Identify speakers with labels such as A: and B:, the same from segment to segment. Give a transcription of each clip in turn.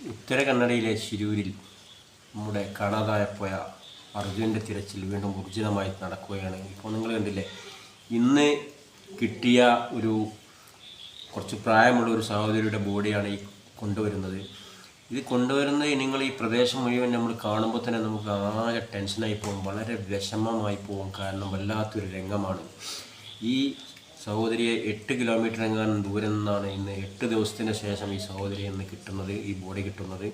A: ഉത്തര കന്നഡയിലെ ശിരൂരിൽ നമ്മുടെ കാണാതായപ്പോയ അർജുന്റെ തിരച്ചിൽ വീണ്ടും ഊർജിതമായി നടക്കുകയാണ്. ഇപ്പോൾ നിങ്ങൾ കണ്ടില്ലേ ഇന്ന് കിട്ടിയ ഒരു കുറച്ച് പ്രായമുള്ള ഒരു സഹോദരിയുടെ ബോഡിയാണ് ഈ കൊണ്ടുവരുന്നത്. ഇത് കൊണ്ടുവരുന്നത് നിങ്ങൾ ഈ പ്രദേശം മുഴുവൻ നമ്മൾ കാണുമ്പോൾ തന്നെ നമുക്ക് ആകെ ടെൻഷനായി പോകും വളരെ വിഷമമായി പോകും. കാരണം വല്ലാത്തൊരു രംഗമാണ്. ഈ സഹോദരിയെ എട്ട് കിലോമീറ്റർ എങ്ങാനും ദൂരം നിന്നാണ് ഇന്ന് എട്ട് ദിവസത്തിന് ശേഷം ഈ സഹോദരി ഇന്ന് കിട്ടുന്നത് ഈ ബോഡി കിട്ടുന്നത്.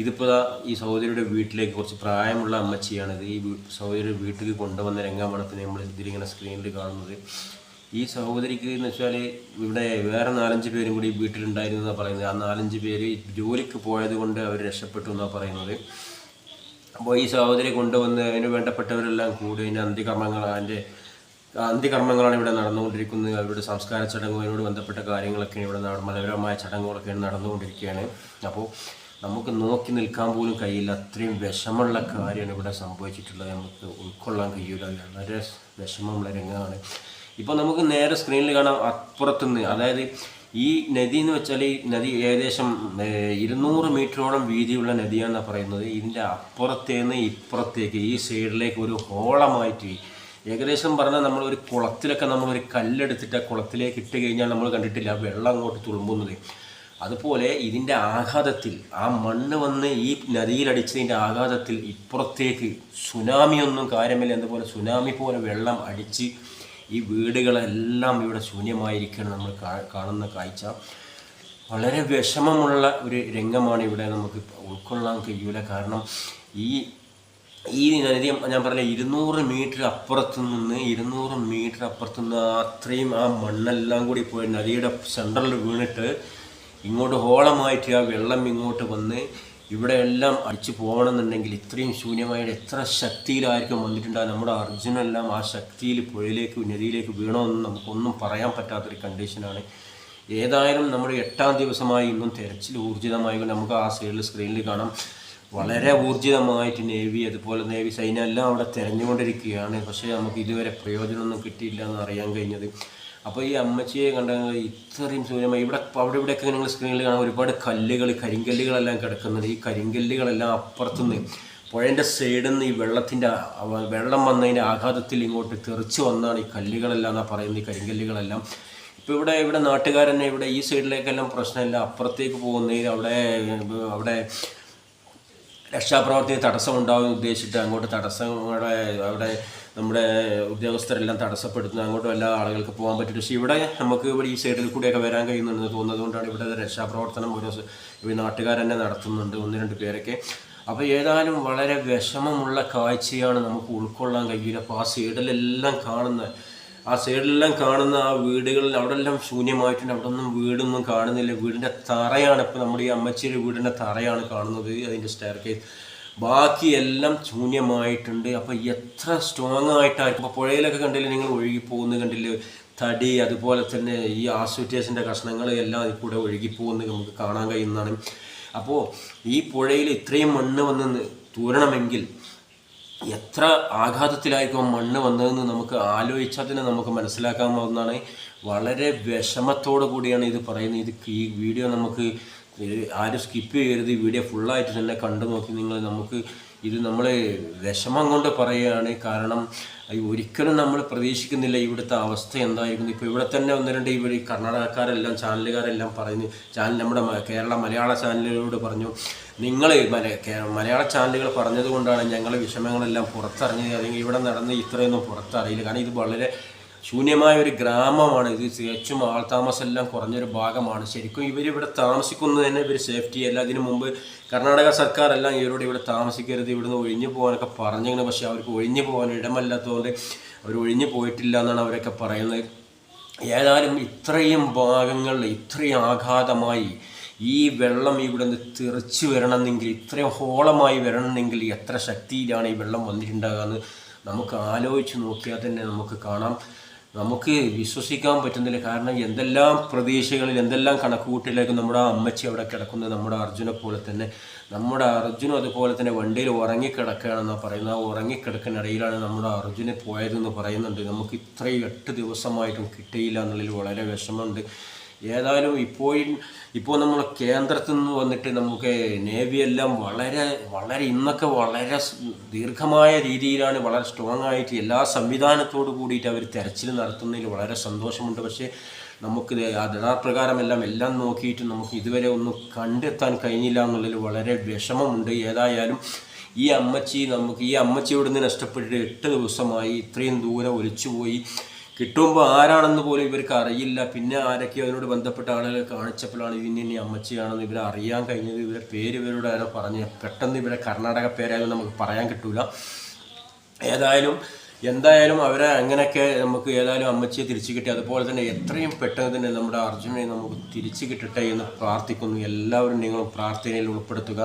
A: ഇതിപ്പോൾ ഈ സഹോദരിയുടെ വീട്ടിലേക്ക് കുറച്ച് പ്രായമുള്ള അമ്മച്ചിയാണിത്. ഈ സഹോദരിയുടെ വീട്ടിൽ കൊണ്ടുവന്ന രംഗമാണ് നമ്മൾ ഇതിലിങ്ങനെ സ്ക്രീനിൽ കാണുന്നത്. ഈ സഹോദരിക്ക് എന്ന് വെച്ചാൽ ഇവിടെ വേറെ നാലഞ്ച് പേരും കൂടി വീട്ടിലുണ്ടായിരുന്നു എന്നാണ് പറയുന്നത്. ആ നാലഞ്ച് പേര് ജോലിക്ക് പോയത് കൊണ്ട് അവർ രക്ഷപ്പെട്ടു എന്നാണ് പറയുന്നത്. അപ്പോൾ ഈ സഹോദരി കൊണ്ടുവന്ന് അതിന് വേണ്ടപ്പെട്ടവരെല്ലാം കൂടി അതിന്റെ അന്ത്യകർമ്മങ്ങൾ അതിന്റെ അന്ത്യകർമ്മങ്ങളാണ് ഇവിടെ നടന്നുകൊണ്ടിരിക്കുന്നത്. അവരുടെ സംസ്കാര ചടങ്ങുകളോട് ബന്ധപ്പെട്ട കാര്യങ്ങളൊക്കെ ഇവിടെ മതപരമായ ചടങ്ങുകളൊക്കെയാണ് നടന്നുകൊണ്ടിരിക്കുകയാണ്. അപ്പോൾ നമുക്ക് നോക്കി നിൽക്കാൻ പോലും കഴിയില്ല. അത്രയും വിഷമമുള്ള കാര്യമാണ് ഇവിടെ സംഭവിച്ചിട്ടുള്ളത്. നമുക്ക് ഉൾക്കൊള്ളാൻ കഴിയില്ല വളരെ വിഷമമുള്ള രംഗമാണ്. ഇപ്പോൾ നമുക്ക് നേരെ സ്ക്രീനിൽ കാണാം. അപ്പുറത്തുനിന്ന് അതായത് ഈ നദി എന്ന് വെച്ചാൽ ഈ നദി ഏകദേശം ഇരുന്നൂറ് മീറ്ററോളം വീതിയുള്ള നദിയാണെന്നാണ് പറയുന്നത്. ഇതിന്റെ അപ്പുറത്തേന്ന് ഇപ്പുറത്തേക്ക് ഈ സൈഡിലേക്ക് ഒരു ഹോളമായിട്ട് ഏകദേശം പറഞ്ഞാൽ നമ്മൾ ഒരു കുളത്തിലൊക്കെ നമ്മൾ ഒരു കല്ലെടുത്തിട്ട് ആ കുളത്തിലേക്ക് ഇട്ട് കഴിഞ്ഞാൽ നമ്മൾ കണ്ടിട്ടില്ല വെള്ളം അങ്ങോട്ട് തുളുമ്പുന്നത്. അതുപോലെ ഇതിന്റെ ആഘാതത്തിൽ ആ മണ്ണ് വന്ന് ഈ നദിയിലടിച്ചതിന്റെ ആഘാതത്തിൽ ഇപ്പുറത്തേക്ക് സുനാമിയൊന്നും കാര്യമില്ല. അതുപോലെ സുനാമി പോലെ വെള്ളം അടിച്ച് ഈ വീടുകളെല്ലാം ഇവിടെ ശൂന്യമായിരിക്കുകയാണ് നമ്മൾ കാണുന്ന കാഴ്ച. വളരെ വിഷമമുള്ള ഒരു രംഗമാണ് ഇവിടെ നമുക്ക് ഉൾക്കൊള്ളാൻ കഴിയൂല. കാരണം ഈ ഈ നദി ഞാൻ പറഞ്ഞ ഇരുന്നൂറ് മീറ്റർ അപ്പുറത്തു നിന്ന് ഇരുന്നൂറ് മീറ്റർ അപ്പുറത്തു നിന്ന് അത്രയും ആ മണ്ണെല്ലാം കൂടി പോയി നദിയുടെ സെൻട്രലിൽ വീണിട്ട് ഇങ്ങോട്ട് ഹോളമായിട്ട് ആ വെള്ളം ഇങ്ങോട്ട് വന്ന് ഇവിടെ എല്ലാം അടിച്ചു പോകണമെന്നുണ്ടെങ്കിൽ ഇത്രയും ശൂന്യമായിട്ട് എത്ര ശക്തിയിലായിരിക്കും വന്നിട്ടുണ്ടാകും നമ്മുടെ അർജുനെല്ലാം ആ ശക്തിയിൽ പുഴയിലേക്ക് നദിയിലേക്ക് വീണമെന്ന് നമുക്കൊന്നും പറയാൻ പറ്റാത്തൊരു കണ്ടീഷനാണ് ഏതായാലും നമ്മുടെ എട്ടാം ദിവസമായി ഇന്നും തിരച്ചിൽ ഊർജിതമായി നമുക്ക് ആ സൈഡിൽ സ്ക്രീനിൽ കാണാം. വളരെ ഊർജിതമായിട്ട് നേവി അതുപോലെ നേവി സൈന്യം എല്ലാം അവിടെ തിരഞ്ഞുകൊണ്ടിരിക്കുകയാണ്. പക്ഷേ നമുക്ക് ഇതുവരെ പ്രയോജനമൊന്നും കിട്ടിയില്ല എന്ന് അറിയാൻ കഴിഞ്ഞത്. അപ്പോൾ ഈ അമ്മച്ചിയെ കണ്ട ഇത്രയും സൂര്യമായി ഇവിടെ അവിടെ ഇവിടെയൊക്കെ നിങ്ങൾ സ്ക്രീനിൽ കാണാൻ ഒരുപാട് കല്ലുകൾ കരിങ്കല്ലുകളെല്ലാം കിടക്കുന്നുണ്ട്. ഈ കരിങ്കല്ലുകളെല്ലാം അപ്പുറത്തുനിന്ന് പുഴന്റെ സൈഡിൽ നിന്ന് ഈ വെള്ളത്തിന്റെ വെള്ളം വന്നതിന്റെ ആഘാതത്തിൽ ഇങ്ങോട്ട് തെറിച്ച് വന്നാണ് ഈ കല്ലുകളെല്ലാം എന്നാണ് പറയുന്നത് ഈ കരിങ്കല്ലുകളെല്ലാം. ഇപ്പോൾ ഇവിടെ ഇവിടെ നാട്ടുകാരനെ ഇവിടെ ഈ സൈഡിലേക്കെല്ലാം പ്രശ്നമില്ല. അപ്പുറത്തേക്ക് പോകുന്നതിൽ അവിടെ അവിടെ രക്ഷാപ്രവർത്തന തടസ്സമുണ്ടാകുമെന്ന് ഉദ്ദേശിച്ചിട്ട് അങ്ങോട്ട് തടസ്സങ്ങളെ അവിടെ നമ്മുടെ ഉദ്യോഗസ്ഥരെല്ലാം തടസ്സപ്പെടുത്തുന്നു അങ്ങോട്ടും എല്ലാ ആളുകൾക്ക് പോകാൻ പറ്റും പക്ഷേ ഇവിടെ നമുക്ക് ഇവിടെ ഈ സൈഡിൽ കൂടിയൊക്കെ വരാൻ കഴിയുന്നുണ്ടെന്ന് തോന്നുന്നത് കൊണ്ടാണ് ഇവിടെ രക്ഷാപ്രവർത്തനം ഓരോ നാട്ടുകാർ തന്നെ നടത്തുന്നുണ്ട് ഒന്ന് രണ്ട് പേരൊക്കെ. അപ്പോൾ ഏതായാലും വളരെ വിഷമമുള്ള കാഴ്ചയാണ് നമുക്ക് ഉൾക്കൊള്ളാൻ കഴിയില്ല അപ്പോൾ ആ സൈഡിലെല്ലാം കാണുന്ന ആ സൈഡിലെല്ലാം കാണുന്ന ആ വീടുകളിൽ അവിടെ എല്ലാം ശൂന്യമായിട്ടുണ്ട്. അവിടെ ഒന്നും വീടൊന്നും കാണുന്നില്ല. വീടിന്റെ തറയാണ് ഇപ്പോൾ നമ്മുടെ ഈ അമ്മച്ചിയുടെ വീടിന്റെ തറയാണ് കാണുന്നത് അതിന്റെ സ്റ്റെയർ കേസ് ബാക്കി എല്ലാം ശൂന്യമായിട്ടുണ്ട്. അപ്പോൾ എത്ര സ്ട്രോങ് ആയിട്ടായിരിക്കും. അപ്പോൾ പുഴയിലൊക്കെ കണ്ടില്ലേ നിങ്ങൾ ഒഴുകി പോകുന്ന കണ്ടില്ലേ? തടി അതുപോലെ തന്നെ ഈ ആസ്വിറ്റേഴ്സിന്റെ കഷ്ണങ്ങൾ എല്ലാം അതിൽ കൂടെ ഒഴുകി പോകുന്നത് നമുക്ക് കാണാൻ കഴിയുന്നതാണ്. അപ്പോൾ ഈ പുഴയിൽ ഇത്രയും മണ്ണ് വന്ന് തൂരണമെങ്കിൽ എത്ര ആഘാതത്തിലായിരിക്കും മണ്ണ് വന്നതെന്ന് നമുക്ക് ആലോചിച്ചാൽ തന്നെ നമുക്ക് മനസ്സിലാക്കാവുന്നതാണ്. വളരെ വിഷമത്തോടു കൂടിയാണ് ഇത് പറയുന്നത്. ഇത് ഈ വീഡിയോ നമുക്ക് ആരും സ്കിപ്പ് ചെയ്യരുത്. ഈ വീഡിയോ ഫുള്ളായിട്ട് തന്നെ കണ്ടു നോക്കി നിങ്ങൾ നമുക്ക് ഇത് നമ്മൾ വിഷമം കൊണ്ട് പറയുകയാണ്. കാരണം ഈ ഒരിക്കലും നമ്മൾ പ്രതീക്ഷിക്കുന്നില്ല ഇവിടുത്തെ അവസ്ഥ എന്തായിരിക്കും ഇപ്പോൾ ഇവിടെ തന്നെ ഒന്ന് രണ്ട് ഇവർ കർണാടകക്കാരെല്ലാം ചാനലുകാരെല്ലാം പറയുന്ന. ചാനൽ നമ്മുടെ കേരള മലയാള ചാനലുകളോട് പറഞ്ഞു. നിങ്ങൾ മലയാള ചാനലുകൾ പറഞ്ഞതുകൊണ്ടാണ് ഞങ്ങൾ വിഷമങ്ങളെല്ലാം പുറത്തറിഞ്ഞത് അല്ലെങ്കിൽ ഇവിടെ നടന്ന് ഇത്രയൊന്നും പുറത്തറിയില്ല. കാരണം ഇത് വളരെ ശൂന്യമായ ഒരു ഗ്രാമമാണ്. ഇത് തികച്ചും ആൾതാമസം എല്ലാം കുറഞ്ഞൊരു ഭാഗമാണ്. ശരിക്കും ഇവരിവിടെ താമസിക്കുന്നത് തന്നെ ഇവർ സേഫ്റ്റി അല്ല. അതിനു മുമ്പ് കർണാടക സർക്കാർ എല്ലാം ഇവരോട് ഇവിടെ താമസിക്കരുത് ഇവിടുന്ന് ഒഴിഞ്ഞു പോകാനൊക്കെ പറഞ്ഞിങ്ങനെ പക്ഷേ അവർക്ക് ഒഴിഞ്ഞു പോകാൻ ഇടമല്ലാത്തതുകൊണ്ട് അവർ ഒഴിഞ്ഞു പോയിട്ടില്ല എന്നാണ് അവരൊക്കെ പറയുന്നത്. ഏതായാലും ഇത്രയും ഭാഗങ്ങളിൽ ഇത്രയും ആഘാതമായി ഈ വെള്ളം ഇവിടെ നിന്ന് തെറിച്ച് വരണമെന്നെങ്കിൽ ഇത്രയും ഹോളമായി വരണമെങ്കിൽ എത്ര ശക്തിയിലാണ് ഈ വെള്ളം വന്നിട്ടുണ്ടാകുക എന്ന് നമുക്ക് ആലോചിച്ച് നോക്കിയാൽ തന്നെ നമുക്ക് കാണാം. നമുക്ക് വിശ്വസിക്കാൻ പറ്റുന്നില്ല. കാരണം എന്തെല്ലാം പ്രതീക്ഷകളിൽ എന്തെല്ലാം കണക്കുകൂട്ടിലേക്ക് നമ്മുടെ അമ്മച്ചി അവിടെ കിടക്കുന്നത് നമ്മുടെ അർജുനെ പോലെ തന്നെ. നമ്മുടെ അർജുനും അതുപോലെ തന്നെ വണ്ടിയിൽ ഉറങ്ങിക്കിടക്കുകയാണെന്നാണ് പറയുന്നത്. ആ ഉറങ്ങിക്കിടക്കിനിടയിലാണ് നമ്മുടെ അർജുനെ പോയതെന്ന് പറയുന്നുണ്ട്. നമുക്ക് ഇത്രയും എട്ട് ദിവസമായിട്ടും കിട്ടിയില്ല എന്നുള്ളതിൽ വളരെ വിഷമമുണ്ട്. ഏതായാലും ഇപ്പോഴും ഇപ്പോൾ നമ്മൾ കേന്ദ്രത്തിൽ നിന്ന് വന്നിട്ട് നമുക്ക് നേവി എല്ലാം വളരെ വളരെ ഇന്നൊക്കെ വളരെ ദീർഘമായ രീതിയിലാണ് വളരെ സ്ട്രോങ് ആയിട്ട് എല്ലാ സംവിധാനത്തോടു കൂടിയിട്ട് അവർ തെരച്ചിൽ നടത്തുന്നതിൽ വളരെ സന്തോഷമുണ്ട്. പക്ഷേ നമുക്ക് ആ എല്ലാം എല്ലാം നോക്കിയിട്ട് നമുക്ക് ഇതുവരെ ഒന്നും കണ്ടെത്താൻ കഴിഞ്ഞില്ല എന്നുള്ളതിൽ വളരെ വിഷമമുണ്ട്. ഏതായാലും ഈ അമ്മച്ചി നമുക്ക് ഈ അമ്മച്ചിയോട് നിന്ന് നഷ്ടപ്പെട്ടിട്ട് എട്ട് ദിവസമായി ഇത്രയും ദൂരം ഒലിച്ചുപോയി. കിട്ടുമ്പോൾ ആരാണെന്ന് പോലും ഇവർക്ക് അറിയില്ല. പിന്നെ ആരൊക്കെ അതിനോട് ബന്ധപ്പെട്ട ആളുകളെ കാണിച്ചപ്പോഴാണ് ഇതിന് ഇനി അമ്മച്ചിയാണെന്ന് ഇവരെ അറിയാൻ കഴിഞ്ഞത്. ഇവരെ പേര് ഇവരോട് ആരോ പറഞ്ഞ്. പെട്ടെന്ന് ഇവരെ കർണാടക പേരായാലും നമുക്ക് പറയാൻ കിട്ടൂല. ഏതായാലും എന്തായാലും അവരെ അങ്ങനെയൊക്കെ നമുക്ക് ഏതായാലും അമ്മച്ചിയെ തിരിച്ചു കിട്ടി. അതുപോലെ തന്നെ എത്രയും പെട്ടെന്ന് തന്നെ നമ്മുടെ അർജുനെ നമുക്ക് തിരിച്ചു കിട്ടട്ടെ എന്ന് പ്രാർത്ഥിക്കുന്നു. എല്ലാവരും നിങ്ങൾ പ്രാർത്ഥനയിൽ ഉൾപ്പെടുത്തുക.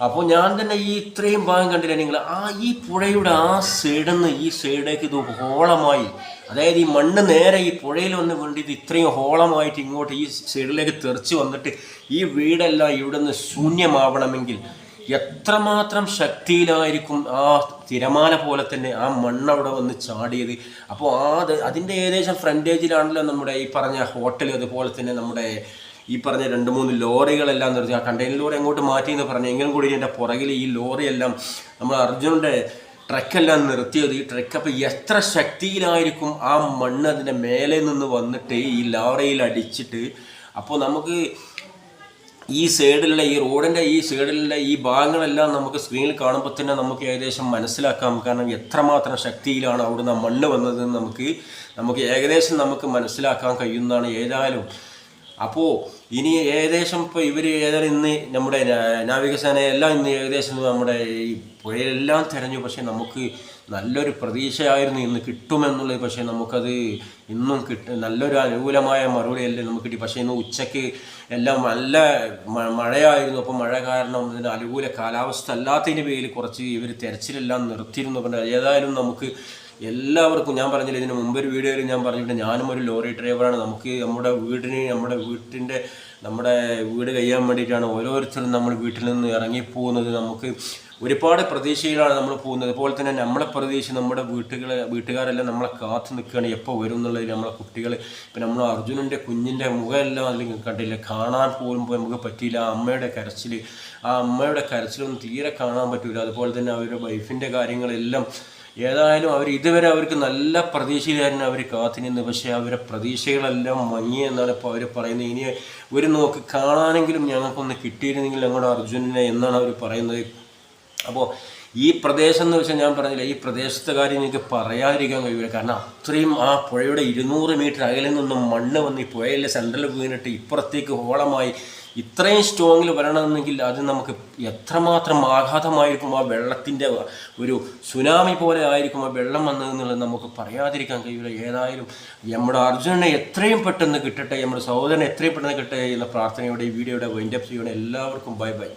A: അപ്പോൾ ഞാൻ തന്നെ ഈ ഇത്രയും ഭാഗം കണ്ടില്ല നിങ്ങൾ ആ ഈ പുഴയുടെ ആ സൈഡിൽ നിന്ന് ഈ സൈഡേക്ക് ഇത് ഹോളമായി. അതായത് ഈ മണ്ണ് നേരെ ഈ പുഴയിൽ വന്ന് വേണ്ടിയിട്ട് ഇത്രയും ഹോളമായിട്ട് ഇങ്ങോട്ട് ഈ സൈഡിലേക്ക് തെറിച്ച് വന്നിട്ട് ഈ വീടെല്ലാം ഇവിടെ നിന്ന് ശൂന്യമാവണമെങ്കിൽ എത്രമാത്രം ശക്തിയിലായിരിക്കും ആ തിരമാല പോലെ തന്നെ ആ മണ്ണ് അവിടെ വന്ന് ചാടിയത്. അപ്പോൾ ആ അത് അതിന്റെ ഏകദേശം ഫ്രണ്ടേജിലാണല്ലോ നമ്മുടെ ഈ പറഞ്ഞ ഹോട്ടൽ അതുപോലെ തന്നെ നമ്മുടെ ഈ പറഞ്ഞ രണ്ട് മൂന്ന് ലോറികളെല്ലാം നിർത്തി. ആ കണ്ടെയ്നർ ലോറി അങ്ങോട്ട് മാറ്റി എന്ന് പറഞ്ഞു എങ്കിലും കൂടി എന്റെ പുറകിൽ ഈ ലോറിയെല്ലാം നമ്മൾ അർജുനന്റെ ട്രക്കെല്ലാം നിർത്തിയത്. ഈ ട്രക്ക് അപ്പോൾ എത്ര ശക്തിയിലായിരിക്കും ആ മണ്ണ് അതിന്റെ മേലെ നിന്ന് വന്നിട്ട് ഈ ലോറിയിൽ അടിച്ചിട്ട്? അപ്പോൾ നമുക്ക് ഈ സൈഡിലുള്ള ഈ റോഡിന്റെ ഈ സൈഡിലുള്ള ഈ ഭാഗങ്ങളെല്ലാം നമുക്ക് സ്ക്രീനിൽ കാണുമ്പോൾ തന്നെ നമുക്ക് ഏകദേശം മനസ്സിലാക്കാം. കാരണം എത്രമാത്രം ശക്തിയിലാണ് അവിടുന്ന് ആ മണ്ണ് വന്നതെന്ന് നമുക്ക് നമുക്ക് ഏകദേശം നമുക്ക് മനസ്സിലാക്കാൻ കഴിയുന്നതാണ്. ഏതായാലും അപ്പോൾ ഇനി ഏകദേശം ഇപ്പോൾ ഇവർ ഏതായാലും ഇന്ന് നമ്മുടെ നാവികസേന എല്ലാം ഇന്ന് ഏകദേശം നമ്മുടെ ഈ പുഴയെല്ലാം തിരഞ്ഞു. പക്ഷേ നമുക്ക് നല്ലൊരു പ്രതീക്ഷയായിരുന്നു ഇന്ന് കിട്ടുമെന്നുള്ളത്. പക്ഷേ നമുക്കത് ഇന്നും കിട്ട നല്ലൊരു അനുകൂലമായ മറുപടിയല്ലേ നമുക്ക് കിട്ടി. പക്ഷേ ഇന്ന് ഉച്ചയ്ക്ക് എല്ലാം നല്ല മഴയായിരുന്നു. അപ്പോൾ മഴ കാരണം ഇതിന് അനുകൂല കാലാവസ്ഥ അല്ലാത്തതിന്റെ പേരിൽ കുറച്ച് ഇവർ തിരച്ചിലെല്ലാം നിർത്തിയിരുന്നു. ഏതായാലും നമുക്ക് എല്ലാവർക്കും ഞാൻ പറഞ്ഞില്ല ഇതിന് മുമ്പൊരു വീഡിയോയിൽ ഞാൻ പറഞ്ഞിട്ട് ഞാനും ഒരു ലോറി ഡ്രൈവറാണ്. നമുക്ക് നമ്മുടെ വീടിന് നമ്മുടെ വീട്ടിന്റെ നമ്മുടെ വീട് കഴിയാൻ വേണ്ടിയിട്ടാണ് ഓരോരുത്തരും നമ്മൾ വീട്ടിൽ നിന്ന് ഇറങ്ങിപ്പോകുന്നത് നമുക്ക് ഒരുപാട് പ്രതീക്ഷയിലാണ് നമ്മൾ പോകുന്നത്. അതുപോലെ തന്നെ നമ്മളെ പ്രതീക്ഷ നമ്മുടെ വീട്ടുകളെ വീട്ടുകാരെല്ലാം നമ്മളെ കാത്തു നിൽക്കുകയാണ്. എപ്പോൾ വരും എന്നുള്ളതിൽ നമ്മളെ കുട്ടികൾ ഇപ്പം നമ്മൾ അർജുനന്റെ കുഞ്ഞിന്റെ മുഖമെല്ലാം അതിൽ കണ്ടില്ല കാണാൻ പോലും നമുക്ക് പറ്റിയില്ല. ആ അമ്മയുടെ കരച്ചിൽ ആ അമ്മയുടെ കരച്ചിലൊന്നും തീരെ കാണാൻ പറ്റില്ല അതുപോലെ തന്നെ അവരുടെ വൈഫിന്റെ കാര്യങ്ങളെല്ലാം ഏതായാലും അവർ ഇതുവരെ അവർക്ക് നല്ല പ്രതീക്ഷയിലായിരുന്നു അവർ കാത്തിനിന്ന്. പക്ഷേ അവരെ പ്രതീക്ഷകളെല്ലാം മങ്ങി എന്നാണ് ഇപ്പോൾ അവർ പറയുന്നത്. ഇനി ഒരു നോക്ക് കാണാനെങ്കിലും ഞങ്ങൾക്കൊന്ന് കിട്ടിയിരുന്നെങ്കിൽ ഞങ്ങളുടെ അർജുനനെ എന്നാണ് അവർ പറയുന്നത്. അപ്പോൾ ഈ പ്രദേശം എന്ന് വെച്ചാൽ ഞാൻ പറഞ്ഞില്ല ഈ പ്രദേശത്തെ കാര്യം എനിക്ക് പറയാതിരിക്കാൻ കഴിയില്ല. കാരണം അത്രയും ആ പുഴയുടെ ഇരുന്നൂറ് മീറ്റർ അകലിൽ നിന്നും മണ്ണ് വന്ന് ഈ പുഴയിലെ സെൻട്രൽ വീണിട്ട് ഇപ്പുറത്തേക്ക് ഹോളമായി ഇത്രയും സ്ട്രോങ്ങിൽ വരണമെന്നെങ്കിൽ അത് നമുക്ക് എത്രമാത്രം ആഘാതമായിരിക്കും ആ വെള്ളത്തിന്റെ ഒരു സുനാമി പോലെ ആയിരിക്കും ആ വെള്ളം വന്നതെന്നുള്ളത് നമുക്ക് പറയാതിരിക്കാൻ കഴിയില്ല. ഏതായാലും നമ്മുടെ അർജുനനെ എത്രയും പെട്ടെന്ന് കിട്ടട്ടെ നമ്മുടെ സഹോദരനെ എത്രയും പെട്ടെന്ന് കിട്ടട്ടെ എന്ന പ്രാർത്ഥനയോടെ ഈ വീഡിയോയുടെ വൈൻഡപ്പ് ചെയ്യണം എല്ലാവർക്കും ബൈ ബൈ